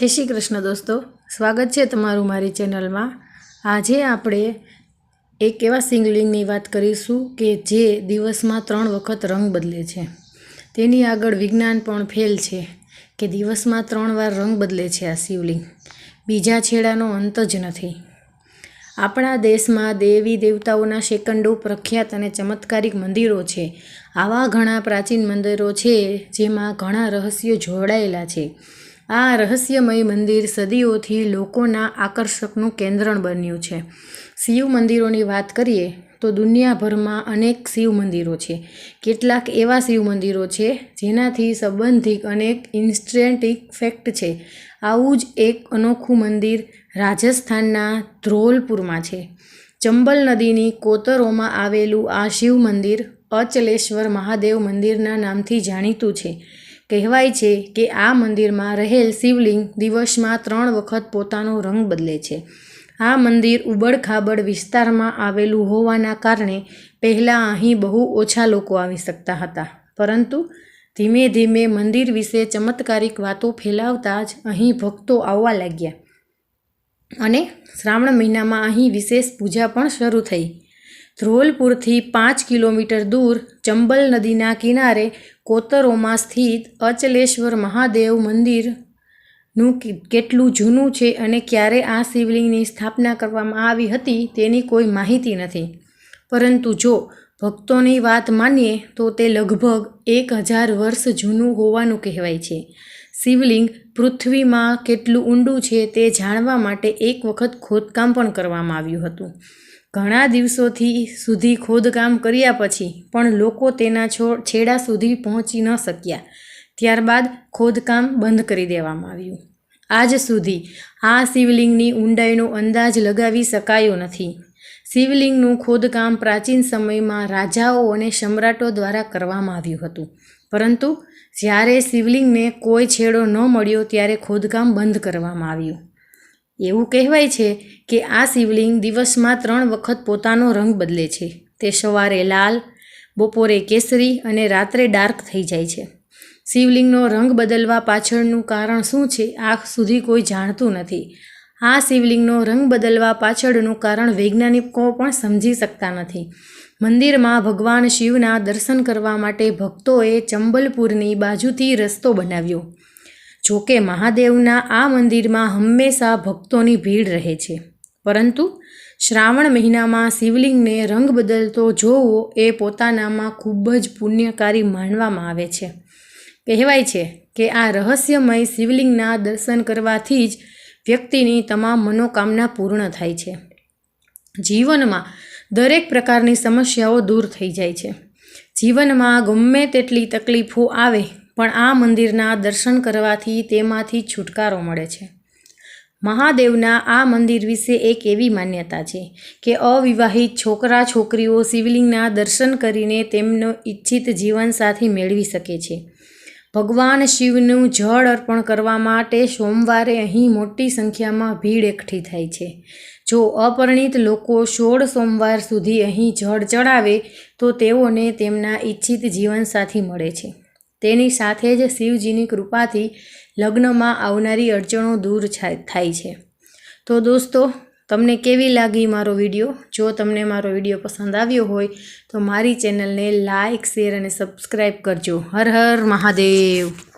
જય શ્રી કૃષ્ણ દોસ્તો. સ્વાગત છે તમારું મારી ચેનલમાં. આજે આપણે એક એવા સિંગલિંગની વાત કરીશું કે જે દિવસમાં ત્રણ વખત રંગ બદલે છે. તેની આગળ વિજ્ઞાન પણ ફેલ છે કે દિવસમાં ત્રણ વાર રંગ બદલે છે આ શિવલિંગ. બીજા છેડાનો અંત જ નથી. આપણા દેશમાં દેવી દેવતાઓના શેકંડો પ્રખ્યાત અને ચમત્કારિક મંદિરો છે. આવા ઘણા પ્રાચીન મંદિરો છે જેમાં ઘણા રહસ્યો જોડાયેલા છે. આ રહસ્યમય મંદિર સદીઓથી લોકોના આકર્ષકનું કેન્દ્ર બન્યું છે. શિવ મંદિરોની વાત કરીએ તો દુનિયાભરમાં અનેક શિવ મંદિરો છે. કેટલાક એવા શિવ મંદિરો છે જેનાથી સંબંધિત અનેક ઇન્સ્ટન્ટિક ફેક્ટ છે. આવું જ એક અનોખું મંદિર રાજસ્થાનના ધ્રોલપુરમાં છે. ચંબલ નદીની કોતરોમાં આવેલું આ શિવ મંદિર અચલેશ્વર મહાદેવ મંદિરના નામથી જાણીતું છે. કહેવાય છે કે આ મંદિરમાં રહેલ શિવલિંગ દિવસમાં ત્રણ વખત પોતાનો રંગ બદલે છે. આ મંદિર ઉબડખાબડ વિસ્તારમાં આવેલું હોવાના કારણે પહેલાં અહીં બહુ ઓછા લોકો આવી શકતા હતા. પરંતુ ધીમે ધીમે મંદિર વિશે ચમત્કારિક વાતો ફેલાવતા જ અહીં ભક્તો આવવા લાગ્યા. અને શ્રાવણ મહિનામાં અહીં વિશેષ પૂજા પણ શરૂ થઈ. ધ્રોલપુરથી પાંચ કિલોમીટર દૂર ચંબલ નદીના કિનારે કોતરોમાં સ્થિત અચલેશ્વર મહાદેવ મંદિરનું કેટલું જૂનું છે અને ક્યારે આ શિવલિંગની સ્થાપના કરવામાં આવી હતી તેની કોઈ માહિતી નથી. પરંતુ જો ભક્તોની વાત માનીએ તો તે લગભગ એક હજાર વર્ષ જૂનું હોવાનું કહેવાય છે. શિવલિંગ પૃથ્વીમાં કેટલું ઊંડું છે તે જાણવા માટે એક વખત ખોદકામ પણ કરવામાં આવ્યું હતું. ઘણા દિવસોથી સુધી ખોદકામ કર્યા પછી પણ લોકો તેના છેડા સુધી પહોંચી ન શક્યા. ત્યારબાદ ખોદકામ બંધ કરી દેવામાં આવ્યું. આજ સુધી આ શિવલિંગની ઊંડાઈનો અંદાજ લગાવી શકાયો નથી. શિવલિંગનું ખોદકામ પ્રાચીન સમયમાં રાજાઓ અને સમ્રાટો દ્વારા કરવામાં આવ્યું હતું. પરંતુ જ્યારે શિવલિંગને કોઈ છેડો ન મળ્યો ત્યારે ખોદકામ બંધ કરવામાં આવ્યું. એવું કહેવાય છે કે આ શિવલિંગ દિવસમાં ત્રણ વખત પોતાનો રંગ બદલે છે. તે સવારે લાલ, બપોરે કેસરી અને રાત્રે ડાર્ક થઈ જાય છે. શિવલિંગનો રંગ બદલવા પાછળનું કારણ શું છે આ સુધી કોઈ જાણતું નથી. આ શિવલિંગનો રંગ બદલવા પાછળનું કારણ વૈજ્ઞાનિકો પણ સમજી શકતા નથી. મંદિરમાં ભગવાન શિવના દર્શન કરવા માટે ભક્તોએ ચંબલપુરની બાજુથી રસ્તો બનાવ્યો. જોકે મહાદેવના આ મંદિરમાં હંમેશા ભક્તોની ભીડ રહે છે. પરંતુ શ્રાવણ મહિનામાં શિવલિંગને રંગ બદલતો જોવો એ પોતાનામાં ખૂબ જ પુણ્યકારી માનવામાં આવે છે. કહેવાય છે કે આ રહસ્યમય શિવલિંગના દર્શન કરવાથી જ વ્યક્તિની તમામ મનોકામના પૂર્ણ થાય છે. જીવનમાં દરેક પ્રકારની સમસ્યાઓ દૂર થઈ જાય છે. જીવનમાં ગમે તેટલી તકલીફો આવે પણ આ મંદિરના દર્શન કરવાથી તેમાંથી છુટકારો મળે છે. મહાદેવના આ મંદિર વિશે એક એવી માન્યતા છે કે અવિવાહિત છોકરા છોકરીઓ શિવલિંગના દર્શન કરીને તેમનો ઈચ્છિત જીવનસાથી મેળવી શકે છે. ભગવાન શિવનું જળ અર્પણ કરવા માટે સોમવારે અહીં મોટી સંખ્યામાં ભીડ એકઠી થાય છે. જો અપરિણિત લોકો સોળ સોમવાર સુધી અહીં જળ ચડાવે તો તેઓને તેમના ઈચ્છિત જીવનસાથી મળે છે. તેની સાથે જ શિવજીની કૃપાથી લગ્નમાં આવનારી અડચણો દૂર થાય છે. તો દોસ્તો, તમને કેવી લાગી મારો વીડિયો? જો તમને મારો વીડિયો પસંદ આવ્યો હોય, તો મારી ચેનલને લાઇક શેર અને સબસ્ક્રાઈબ કરજો. હર હર મહાદેવ!